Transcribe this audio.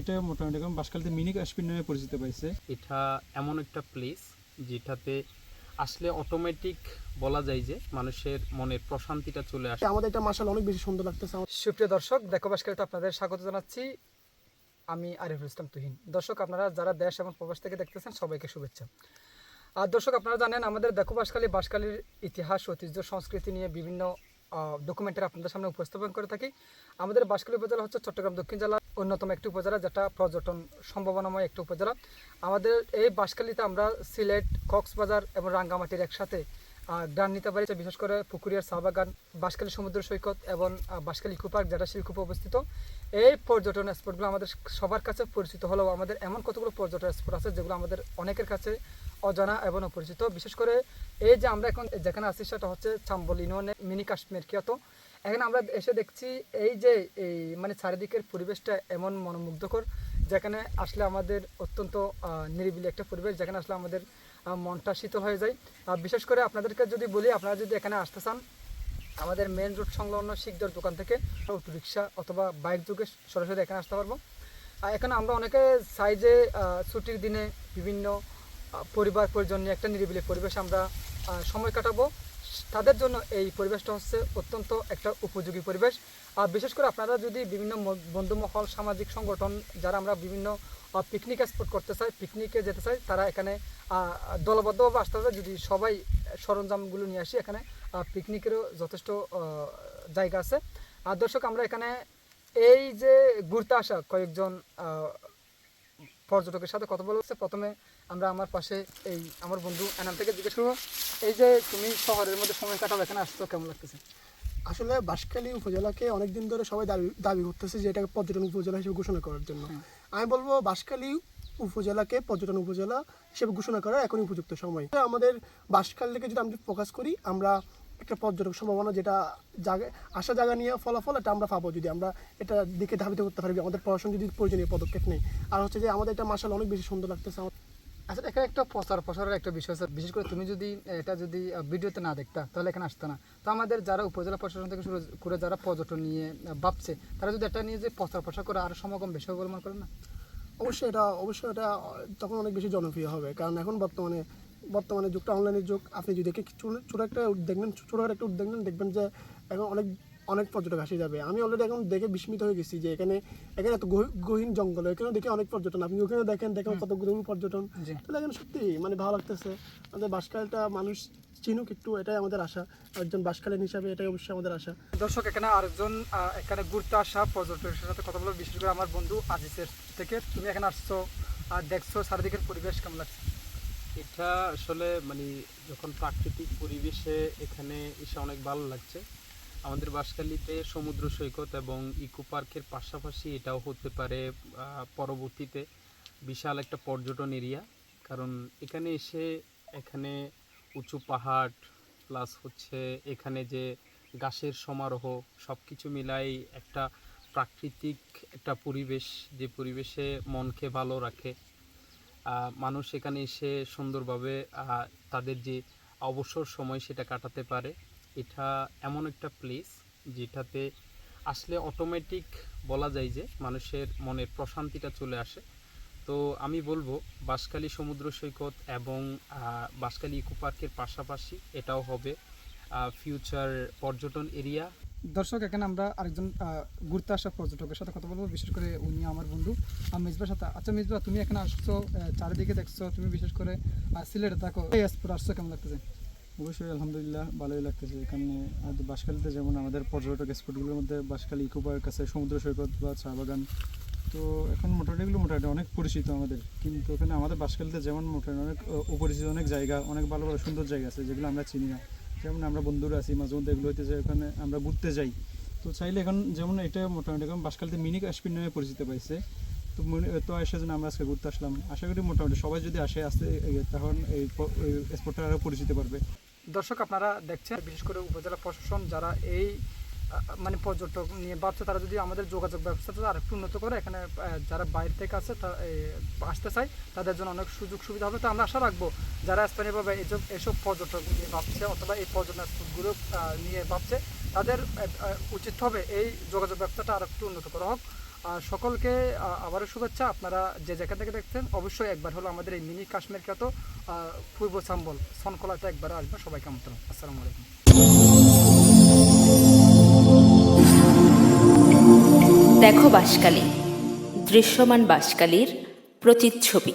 এটা মোটামুটি এখন বাসকালতে মিনি কাশ্মীর নামে পরিচিত পাইছে। এটা এমন একটা প্লেস যেটাতে আসলে অটোমেটিক বলা যায় যে মানুষের মনের প্রশান্তিটা চলে আসে। আমাদের এটা মাসাল অনেক বেশি সুন্দর লাগতেছে আমার। সুপ্রিয় দর্শক দেখো বাসকালিতে আপনাদের স্বাগত জানাচ্ছি। আমি আরিফুল ইসলাম তুহিন। দর্শক আপনারা যারা দেশ এবং প্রবাস থেকে দেখতেছেন সবাইকে শুভেচ্ছা। আর দর্শক আপনারা জানেন আমাদের দেখো বাসকালী বাসকালীর ইতিহাস ঐতিহ্য সংস্কৃতি নিয়ে বিভিন্ন ডকুমেন্টারি আপনাদের সামনে উপস্থাপন করে থাকি। আমাদের বাসকালী উপজেলা হচ্ছে চট্টগ্রাম দক্ষিণ জেলার অন্যতম একটি উপজেলা, যেটা পর্যটন সম্ভাবনাময় একটি উপজেলা। আমাদের এই বাসকালীতে আমরা সিলেট, কক্সবাজার এবং রাঙ্গামাটির একসাথে গ্রাম নিতে পারি, বিশেষ করে পুকুরিয়ার চা বাগান বাঁশখালী সমুদ্র সৈকত এবং বাঁশখালী ইকো পার্ক, যেটা শিলকুপে অবস্থিত। এই পর্যটন স্পটগুলো আমাদের সবার কাছে পরিচিত হলেও আমাদের এমন কতগুলো পর্যটন স্পট আছে, যেগুলো আমাদের অনেকের কাছে অজানা এবং অপরিচিত। বিশেষ করে এই যে আমরা এখন যেখানে আছি, সেটা হচ্ছে চাম্বল ইউনিয়নে মিনি কাশ্মীর কিয়ত। এখানে আমরা এসে দেখছি এই যে, এই মানে চারিদিকের পরিবেশটা এমন মনোমুগ্ধকর, যেখানে আসলে আমাদের অত্যন্ত নিরিবিলি একটা পরিবেশ, যেখানে আসলে আমাদের মনটা শীতল হয়ে যায়। আর বিশেষ করে আপনাদেরকে যদি বলি, আপনারা যদি এখানে আসতে চান, আমাদের মেন রোড সংলগ্ন শিকদার দোকান থেকে অটো রিক্সা অথবা বাইক যুগে সরাসরি এখানে আসতে পারব। আর এখানে আমরা অনেকে সাইজে ছুটির দিনে বিভিন্ন পরিবার পরিজন নিয়ে একটা নিরিবিলি পরিবেশ আমরা সময় কাটাবো। তাদের জন্য এই পরিবেশটা হচ্ছে অত্যন্ত একটা উপযোগী পরিবেশ। আর বিশেষ করে আপনারা যদি বিভিন্ন বন্ধুমহল, সামাজিক সংগঠন, যারা আমরা বিভিন্ন পিকনিক স্পট করতে চাই পিকনিকে যেতে চাই, তারা এখানে দলবদ্ধভাবে আসতে হবে। যদি সবাই সরঞ্জামগুলো নিয়ে আসি, এখানে পিকনিকেরও যথেষ্ট জায়গা আছে। আর দর্শক, আমরা এখানে এই যে ঘুরতে আসা কয়েকজন পর্যটকের সাথে কথা বলছে প্রথমে আমরা আমার পাশে এই আমার বন্ধু এনাম থেকে জিজ্ঞেস করব এই যে তুমি শহরের মধ্যে সময় কাটাও এখানে আসছো কেমন লাগতেছে? আসলে বাঁশখালী উপজেলাকে অনেকদিন ধরে সবাই দাবি দাবি করতেছে যে এটাকে পর্যটন উপজেলা হিসেবে ঘোষণা করার জন্য। আমি বলব বাঁশখালী উপজেলাকে পর্যটন উপজেলা হিসেবে ঘোষণা করার এখনই উপযুক্ত সময়। আমাদের বাঁশখালীকে যদি আমরা ফোকাস করি আমরা একটা পর্যটক সম্ভাবনা যেটা জায়গা আসা জায়গা নিয়ে ফলাফল এটা আমরা পাবো যদি আমরা এটা দিকে ধাবিত করতে পারি। আমাদের পড়াশোনা যদি প্রয়োজনীয় পদক্ষেপ নেই আর হচ্ছে যে আমাদের এটা মাসাল অনেক বেশি সুন্দর লাগতেছে। আমার আচ্ছা এখানে একটা প্রচার প্রসারের একটা বিষয় আছে। বিশেষ করে তুমি যদি এটা যদি ভিডিওতে না দেখতা, তাহলে এখানে আসতে না। তো আমাদের যারা উপজেলা প্রশাসন থেকে শুরু করে যারা পর্যটন নিয়ে ভাবছে, তারা যদি এটা নিয়ে যে প্রচার প্রসার করে, আরও সমাগম বেশি হবে করে না? অবশ্যই এটা অবশ্যই এটা তখন অনেক বেশি জনপ্রিয় হবে। কারণ এখন বর্তমানে বর্তমানে যুগটা অনলাইনের যুগ। আপনি যদি ছোট- একটা দেখবেন ছোটো একটা নেন, দেখবেন যে এখন অনেক অনেক পর্যটক আসে যাবে। আমি অলরেডি এখন দেখে বিস্মিত হয়ে গেছি যে এখানে এখানে এত গহি- গহীন জঙ্গল এখানে দেখে অনেক পর্যটন। আপনি ওখানে দেখেন দেখেন কত কতগুলো পর্যটন। তাহলে এখানে সত্যি মানে ভালো লাগতেছে। আমাদের বাসকালটা মানুষ চিনুক একটু এটাই আমাদের আশা। একজন বাসকালীন হিসাবে এটাই অবশ্যই আমাদের আশা। দর্শক এখানে আরেকজন এখানে ঘুরতে আসা পর্যটকের সাথে কথা বলব বিশেষ করে আমার বন্ধু আজিজের থেকে। তুমি এখানে আসছো আর দেখছ চারিদিকের পরিবেশ কেমন লাগছে? এটা আসলে মানে যখন প্রাকৃতিক পরিবেশে এখানে এসে অনেক ভালো লাগছে। আমাদের বাঁশখালীতে সমুদ্র সৈকত এবং ইকো পার্কের পাশাপাশি এটাও হতে পারে পরবর্তীতে বিশাল একটা পর্যটন এরিয়া। কারণ এখানে এসে এখানে উঁচু পাহাড়, প্লাস হচ্ছে এখানে যে গাছের সমারোহ সব কিছু মিলাই একটা প্রাকৃতিক একটা পরিবেশ, যে পরিবেশে মনকে ভালো রাখে। মানুষ এখানে এসে সুন্দরভাবে তাদের যে অবসর সময় সেটা কাটাতে পারে। এটা এমন একটা প্লেস যেটাতে আসলে অটোমেটিক বলা যায় যে মানুষের মনের প্রশান্তিটা চলে আসে। তো আমি বলব, বাঁশখালী সমুদ্র সৈকত এবং বাঁশখালী ইকো পার্কের পাশাপাশি এটাও হবে ফিউচার পর্যটন এরিয়া দর্শক, এখানে আমরা আরেকজন ঘুরতে আসা পর্যটকের সাথে কথা বলব। বিশেষ করে উনি আমার বন্ধু আর সাথে। আচ্ছা মিসবা তুমি এখানে আসছো চারিদিকে দেখছ, তুমি বিশেষ করে সিলেটে থাকো। আসছো কেমন লাগতেছে? অবশ্যই আলহামদুলিল্লাহ, ভালোই লাগতেছে। এখানে বাসকালিতে যেমন আমাদের পর্যটক স্পটগুলোর মধ্যে বাসকালী ইকো পার্ক আছে, সমুদ্র সৈকত বা চা বাগান। তো এখন মোটামুটি এগুলো মোটামুটি অনেক পরিচিত আমাদের। কিন্তু এখানে আমাদের বাসকালিতে যেমন মোটামুটি অনেক অপরিচিত অনেক জায়গা, অনেক ভালো ভালো, সুন্দর জায়গা আছে যেগুলো আমরা চিনি না। যেমন আমরা বন্ধুরা আছি, মাঝে মধ্যে এগুলো হইতেছে ওখানে আমরা ঘুরতে যাই। তো চাইলে এখন যেমন এটা মোটামুটি এখন বাসকালিতে মিনি কাশ্মীর নামে পরিচিত পাইছে। তো মনে, তো এসে জন্য আমরা আজকে ঘুরতে আসলাম। আশা করি মোটামুটি সবাই যদি আসে, আসতে তখন এই স্পটটা আরও পরিচিত পারবে দর্শক, আপনারা দেখছেন, বিশেষ করে উপজেলা প্রশাসন যারা এই মানে পর্যটক নিয়ে ভাবছে তারা যদি আমাদের যোগাযোগ ব্যবস্থাটা আর একটু উন্নত করে, এখানে যারা বাইরে থেকে আছে আসতে চায়, তাদের জন্য অনেক সুযোগ সুবিধা হবে। তো আমরা আশা রাখব যারা স্থানীয়ভাবে এইসব এসব পর্যটক নিয়ে ভাবছে, অথবা এই পর্যটন স্পটগুলো নিয়ে ভাবছে, তাদের উচিত হবে এই যোগাযোগ ব্যবস্থাটা আর একটু উন্নত করা হোক। সকলকে আবারও শুভেচ্ছা। আপনারা যে যেখান থেকে দেখছেন, অবশ্যই একবার হলো আমাদের এই মিনি কাশ্মীর খ্যাত পূর্ব সাম্বল, সনকলাতে একবার আসবেন। সবাইকে আমন্ত্রণ। আসসালামু আলাইকুম। দেখো বাসকালী দৃশ্যমান বাসকালীর প্রতিচ্ছবি।